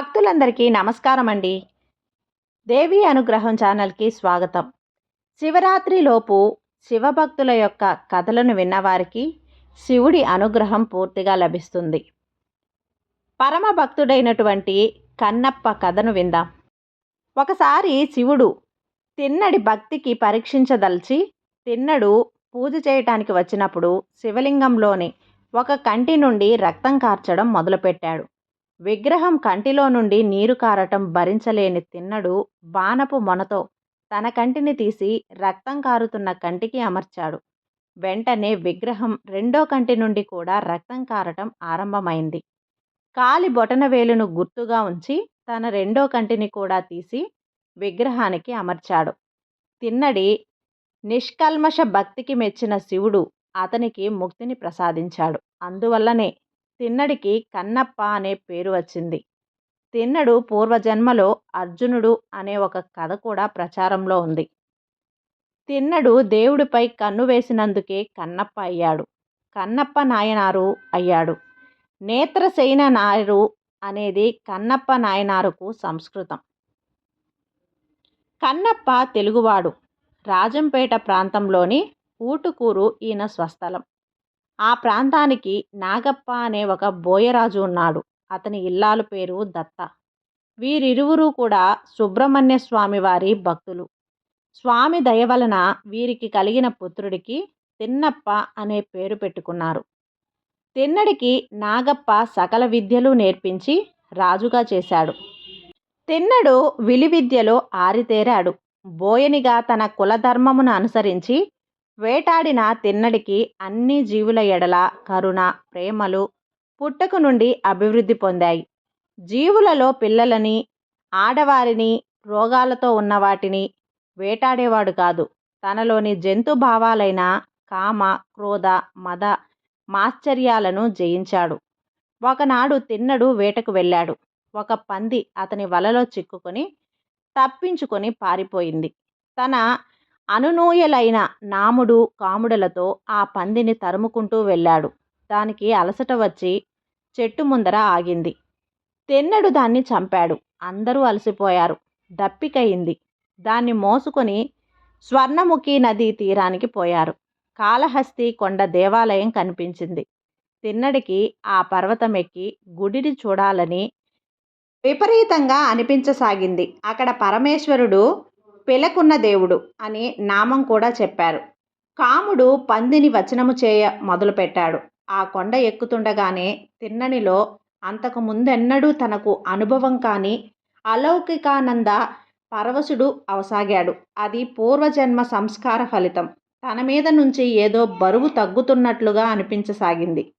భక్తులందరికీ నమస్కారం అండి దేవి అనుగ్రహం ఛానల్కి స్వాగతం. శివరాత్రిలోపు శివభక్తుల యొక్క కథలను విన్నవారికి శివుడి అనుగ్రహం పూర్తిగా లభిస్తుంది. పరమ భక్తుడైనటువంటి కన్నప్ప కథను విందాం. ఒకసారి శివుడు తిన్నడి భక్తికి పరీక్షించదలిచి తిన్నడు పూజ చేయటానికి వచ్చినప్పుడు శివలింగంలోని ఒక కంటి నుండి రక్తం కార్చడం మొదలుపెట్టాడు. విగ్రహం కంటిలో నుండి నీరు కారటం భరించలేని తిన్నడు బాణపు మొనతో. తన కంటిని తీసి రక్తం కారుతున్న కంటికి అమర్చాడు. వెంటనే విగ్రహం రెండో కంటి నుండి కూడా రక్తం కారటం ఆరంభమైంది. కాలి బొటనవేలును గుర్తుగా ఉంచి తన రెండో కంటిని కూడా తీసి విగ్రహానికి అమర్చాడు. తిన్నడి నిష్కల్మష భక్తికి మెచ్చిన శివుడు అతనికి ముక్తిని ప్రసాదించాడు. అందువల్లనే తిన్నడికి కన్నప్ప అనే పేరు వచ్చింది. తిన్నడు పూర్వజన్మలో అర్జునుడు అనే ఒక కథ కూడా ప్రచారంలో ఉంది. తిన్నడు దేవుడిపై కన్ను వేసినందుకే కన్నప్ప అయ్యాడు. కన్నప్ప నాయనారు అయ్యాడు. నేత్రసేన నాయరు అనేది కన్నప్ప నాయనారుకు సంస్కృతం. కన్నప్ప తెలుగువాడు. రాజంపేట ప్రాంతంలోని ఊటుకూరు ఈయన స్వస్థలం. ఆ ప్రాంతానికి నాగప్ప అనే ఒక బోయరాజు ఉన్నాడు. అతని ఇల్లాలు పేరు దత్త. వీరిరువురు కూడా సుబ్రహ్మణ్య స్వామి వారి భక్తులు. స్వామి దయ వలన వీరికి కలిగిన పుత్రుడికి తిన్నప్ప అనే పేరు పెట్టుకున్నారు. తిన్నడికి నాగప్ప సకల విద్యలు నేర్పించి రాజుగా చేశాడు. తిన్నడు విలి విద్యలో ఆరితేరాడు. బోయనిగా తన కులధర్మమును అనుసరించి వేటాడిన తిన్నడికి అన్ని జీవుల ఎడల కరుణ ప్రేమలు పుట్టకు నుండి అభివృద్ధి పొందాయి. జీవులలో పిల్లలని ఆడవారిని రోగాలతో ఉన్నవాటిని వేటాడేవాడు కాదు. తనలోని జంతు భావాలైన కామ క్రోధ మద మాశ్చర్యాలను జయించాడు. ఒకనాడు తిన్నడు వేటకు వెళ్ళాడు. ఒక పంది అతని వలలో చిక్కుకొని తప్పించుకొని పారిపోయింది. తన అనునూయలైన నాముడు కాముడలతో ఆ పందిని తరుముకుంటూ వెళ్ళాడు. దానికి అలసట వచ్చి చెట్టు ముందర ఆగింది. తెన్నడు దాన్ని చంపాడు. అందరూ అలసిపోయారు. దప్పికయింది దాన్ని మోసుకొని స్వర్ణముఖి నది తీరానికి పోయారు. కాళహస్తి కొండ దేవాలయం కనిపించింది. తిన్నడికి ఆ పర్వతం ఎక్కి గుడిని చూడాలని విపరీతంగా అనిపించసాగింది. అక్కడ పరమేశ్వరుడు పెలకున్న దేవుడు అని నామం కూడా చెప్పారు. కాముడు పందిని వచనము చేయ మొదలుపెట్టాడు. ఆ కొండ ఎక్కుతుండగానే తిన్ననిలో అంతకు ముందెన్నడూ తనకు అనుభవం కాని అలౌకికానంద పరవశుడు అవసాగాడు. అది పూర్వజన్మ సంస్కార ఫలితం. తన మీద నుంచి ఏదో బరువు తగ్గుతున్నట్లుగా అనిపించసాగింది.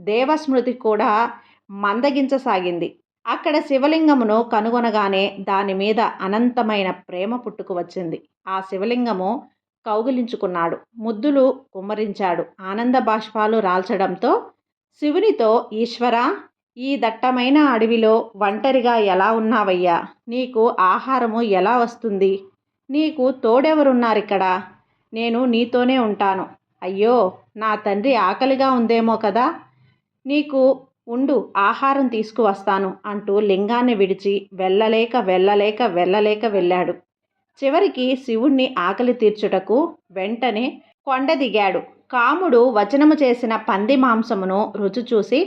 దేవస్మృతి కూడా మందగించసాగింది. అక్కడ శివలింగమును కనుగొనగానే దాని మీద అనంతమైన ప్రేమ పుట్టుకు వచ్చింది. ఆ శివలింగము కౌగిలించుకున్నాడు. ముద్దులు కుమ్మరించాడు. ఆనంద బాష్పాలు రాల్చడంతో శివునితో ఈశ్వర ఈ దట్టమైన అడవిలో ఒంటరిగా ఎలా ఉన్నావయ్యా? నీకు ఆహారము ఎలా వస్తుంది? నీకు తోడెవరున్నారిక్కడ? నేను నీతోనే ఉంటాను. అయ్యో నా తండ్రి ఆకలిగా ఉందేమో కదా? నీకు ఉండు ఆహారం తీసుకువస్తాను అంటూ లింగాన్ని విడిచి వెళ్ళలేక వెళ్ళలేక వెళ్ళలేక వెళ్ళాడు. చివరికి శివుణ్ణి ఆకలి తీర్చుటకు వెంటనే కొండ దిగాడు. కాముడు వచనము చేసిన పంది మాంసమును రుచి చూసి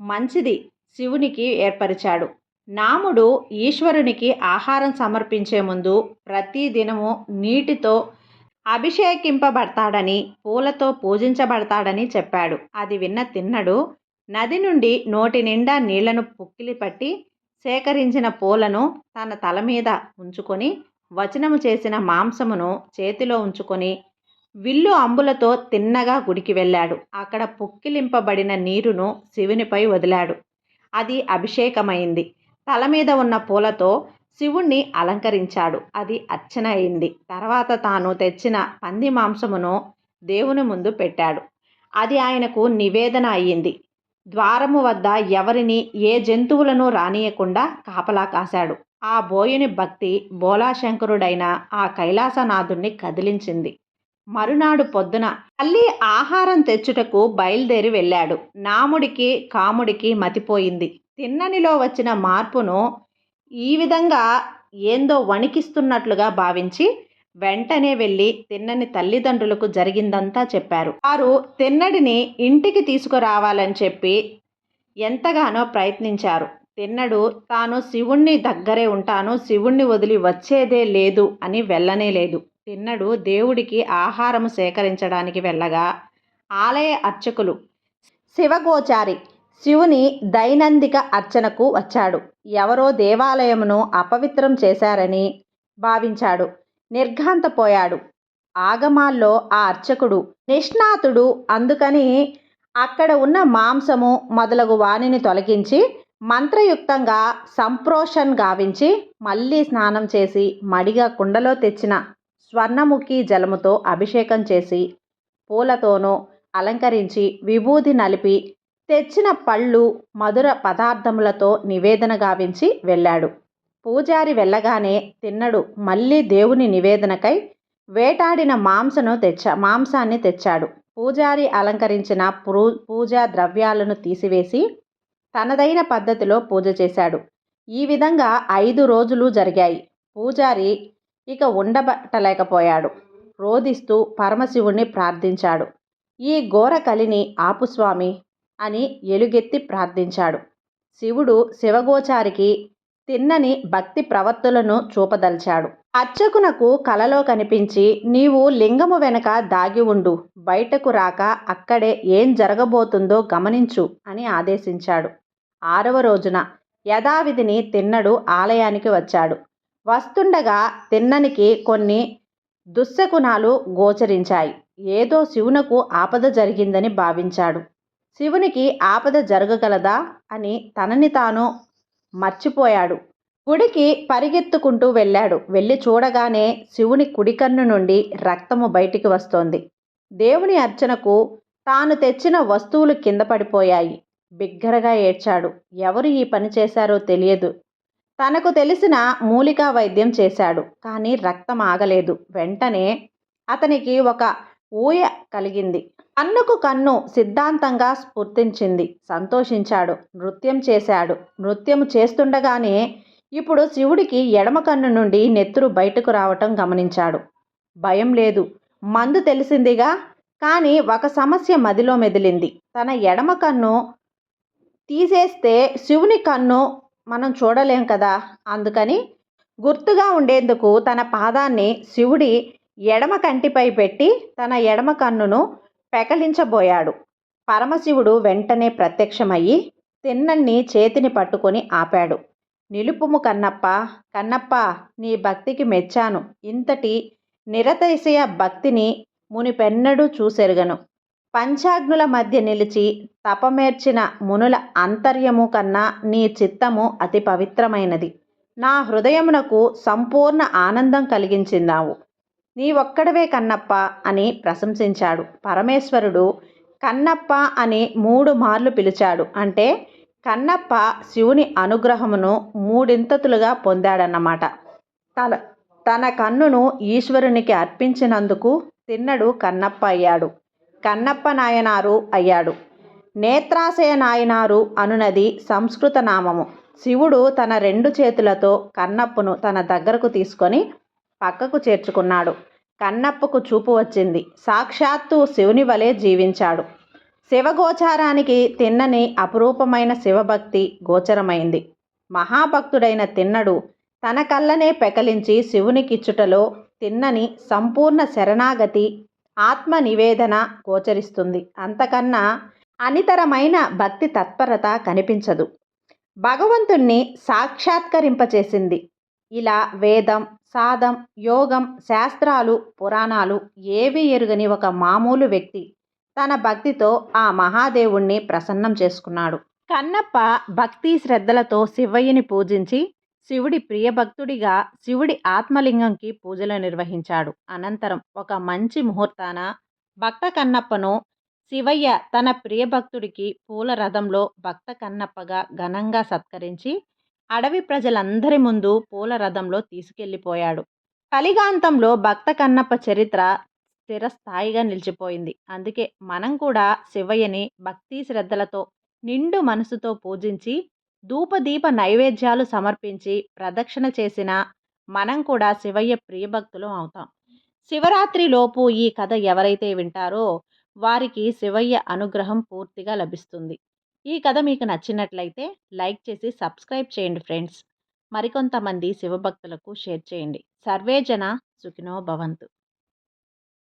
మంచిది శివునికి ఏర్పరిచాడు. నాముడు ఈశ్వరునికి ఆహారం సమర్పించే ముందు ప్రతి దినము నీటితో అభిషేకింపబడతాడని పూలతో పూజించబడతాడని చెప్పాడు. అది విన్న తిన్నడు నది నుండి నోటి నిండా నీళ్ళను పుక్కిలి పట్టి సేకరించిన పూలను తన తల మీద ఉంచుకొని వచనము చేసిన మాంసమును చేతిలో ఉంచుకొని విల్లు అంబులతో తిన్నగా గుడికి వెళ్ళాడు. అక్కడ పుక్కిలింపబడిన నీరును శివునిపై వదిలాడు. అది అభిషేకమైంది. తల మీద ఉన్న పూలతో శివుణ్ణి అలంకరించాడు. అది అర్చన అయింది. తర్వాత తాను తెచ్చిన పంది మాంసమును దేవుని ముందు పెట్టాడు. అది ఆయనకు నివేదన అయ్యింది. ద్వారము వద్ద ఎవరిని ఏ జంతువులను రానియకుండా కాపలా కాశాడు. ఆ బోయుని భక్తి బోలాశంకరుడైన ఆ కైలాసనాథుణ్ణి కదిలించింది. మరునాడు పొద్దున తల్లి ఆహారం తెచ్చుటకు బయలుదేరి వెళ్ళాడు. నాముడికి కాముడికి మతిపోయింది. తిన్ననిలో వచ్చిన మార్పును ఈ విధంగా ఏందో వణికిస్తున్నట్లుగా భావించి వెంటనే వెళ్ళి తిన్నని తల్లిదండ్రులకు జరిగిందంతా చెప్పారు. వారు తిన్నడిని ఇంటికి తీసుకురావాలని చెప్పి ఎంతగానో ప్రయత్నించారు. తిన్నడు తాను శివుణ్ణి దగ్గరే ఉంటాను శివుణ్ణి వదిలి వచ్చేదే లేదు అని వెళ్ళనే లేదు. తిన్నడు దేవుడికి ఆహారం సేకరించడానికి వెళ్ళగా ఆలయ అర్చకులు శివగోచారి శివుని దైనందిక అర్చనకు వచ్చాడు. ఎవరో దేవాలయమును అపవిత్రం చేశారని భావించాడు. నిర్ఘాంతపోయాడు. ఆగమాల్లో ఆ అర్చకుడు నిష్ణాతుడు అందుకని అక్కడ ఉన్న మాంసము మొదలగు వాణిని తొలగించి మంత్రయుక్తంగా సంప్రోషన్ గావించి మళ్ళీ స్నానం చేసి మడిగా కుండలో తెచ్చిన స్వర్ణముఖి జలముతో అభిషేకం చేసి పూలతోనూ అలంకరించి విభూది నలిపి తెచ్చిన పళ్ళు మధుర పదార్థములతో నివేదన గావించి వెళ్ళాడు. పూజారి వెళ్ళగానే తిన్నడు. మళ్ళీ దేవుని నివేదనకై వేటాడిన మాంసను తెచ్చా మాంసాన్ని తెచ్చాడు. పూజారి అలంకరించిన పూ పూజా ద్రవ్యాలను తీసివేసి తనదైన పద్ధతిలో పూజ చేశాడు. ఈ విధంగా ఐదు రోజులు జరిగాయి. పూజారి ఇక ఉండబట్టలేకపోయాడు. రోదిస్తూ పరమశివుణ్ణి ప్రార్థించాడు. ఈ ఘోర కలిని ఆపుస్వామి అని ఎలుగెత్తి ప్రార్థించాడు. శివుడు శివగోచారికి తిన్నని భక్తి ప్రవర్తులను చూపదల్చాడు. అర్చకునకు కలలో కనిపించి నీవు లింగము వెనక దాగి ఉండు బయటకు రాక అక్కడే ఏం జరగబోతుందో గమనించు అని ఆదేశించాడు. ఆరవ రోజున యథావిధిని తిన్నడు ఆలయానికి వచ్చాడు. వస్తుండగా తిన్ననికి కొన్ని దుశ్శకునాలు గోచరించాయి. ఏదో శివునకు ఆపద జరిగిందని భావించాడు. శివునికి ఆపద జరగగలదా? అని తనని తాను మర్చిపోయాడు. గుడికి పరిగెత్తుకుంటూ వెళ్ళాడు. వెళ్ళి చూడగానే శివుని కుడికన్ను నుండి రక్తము బయటికి వస్తోంది. దేవుని అర్చనకు తాను తెచ్చిన వస్తువులు కింద పడిపోయాయి. బిగ్గరగా ఏడ్చాడు. ఎవరు ఈ పని చేశారో తెలియదు. తనకు తెలిసిన మూలికా వైద్యం చేశాడు. కానీ రక్తం ఆగలేదు. వెంటనే అతనికి ఒక ఊయ కలిగింది. కన్నుకు కన్ను సిద్ధాంతంగా స్ఫుర్తించింది సంతోషించాడు. నృత్యం చేశాడు. నృత్యం చేస్తుండగానే ఇప్పుడు శివుడికి ఎడమ కన్ను నుండి నెత్తురు బయటకు రావటం గమనించాడు. భయం లేదు. మందు తెలిసిందిగా కానీ ఒక సమస్య మదిలో మెదిలింది. తన ఎడమ కన్ను తీసేస్తే శివుని కన్ను మనం చూడలేం కదా? అందుకని గుర్తుగా ఉండేందుకు తన పాదాన్ని శివుడి ఎడమ కంటిపై పెట్టి తన ఎడమ కన్నును పెకలించబోయాడు. పరమశివుడు వెంటనే ప్రత్యక్షమయ్యి తిన్నన్ని చేతిని పట్టుకొని ఆపాడు. నిలుపుము కన్నప్ప కన్నప్ప నీ భక్తికి మెచ్చాను. ఇంతటి నిరతైశయ భక్తిని మునిపెన్నడూ చూసెరగను. పంచాగ్నుల మధ్య నిలిచి తపమేర్చిన మునుల అంతర్యము కన్నా నీ చిత్తము అతి పవిత్రమైనది. నా హృదయమునకు సంపూర్ణ ఆనందం కలిగించిందావు. నీ ఒక్కడవే కన్నప్ప అని ప్రశంసించాడు. పరమేశ్వరుడు కన్నప్ప అని మూడు మార్లు పిలిచాడు. అంటే కన్నప్ప శివుని అనుగ్రహమును మూడింతతులుగా పొందాడన్నమాట. తన తన కన్నును ఈశ్వరునికి అర్పించినందుకు తిన్నడు కన్నప్ప అయ్యాడు. కన్నప్ప నాయనారు అయ్యాడు. నేత్రాశయ నాయనారు అనునది సంస్కృత నామము. శివుడు తన రెండు చేతులతో కన్నప్పను తన దగ్గరకు తీసుకొని పక్కకు చేర్చుకున్నాడు. కన్నప్పకు చూపు వచ్చింది. సాక్షాత్తు శివుని వలె జీవించాడు. శివగోచారానికి తిన్నని అపురూపమైన శివభక్తి గోచరమైంది. మహాభక్తుడైన తిన్నడు తన కళ్ళనే పెకలించి శివునికిచ్చుటలో తిన్నని సంపూర్ణ శరణాగతి ఆత్మ నివేదన గోచరిస్తుంది. అంతకన్నా అనితరమైన భక్తి తత్పరత కనిపించదు. భగవంతుణ్ణి సాక్షాత్కరింపచేసింది. ఇలా వేదం సాధం యోగం శాస్త్రాలు పురాణాలు ఏవి ఎరుగని ఒక మామూలు వ్యక్తి తన భక్తితో ఆ మహాదేవుణ్ణి ప్రసన్నం చేసుకున్నాడు. కన్నప్ప భక్తి శ్రద్ధలతో శివయ్యని పూజించి శివుడి ప్రియభక్తుడిగా శివుడి ఆత్మలింగంకి పూజలు నిర్వహించాడు. అనంతరం ఒక మంచి ముహూర్తాన భక్త కన్నప్పను శివయ్య తన ప్రియభక్తుడికి పూల రథంలో భక్త కన్నప్పగా ఘనంగా సత్కరించి అడవి ప్రజలందరి ముందు పూల రథంలో తీసుకెళ్ళిపోయాడు. కలిగాంతంలో భక్త కన్నప్ప చరిత్ర స్థిరస్థాయిగా నిలిచిపోయింది. అందుకే మనం కూడా శివయ్యని భక్తి శ్రద్ధలతో నిండు మనసుతో పూజించి ధూపదీప నైవేద్యాలు సమర్పించి ప్రదక్షిణ చేసిన మనం కూడా శివయ్య ప్రియభక్తులు అవుతాం. శివరాత్రిలోపు ఈ కథ ఎవరైతే వింటారో వారికి శివయ్య అనుగ్రహం పూర్తిగా లభిస్తుంది. ఈ కథ మీకు నచ్చినట్లయితే లైక్ చేసి సబ్స్క్రైబ్ చేయండి ఫ్రెండ్స్. మరికొంతమంది శివభక్తులకు షేర్ చేయండి. సర్వే జన సుఖినో భవంతు.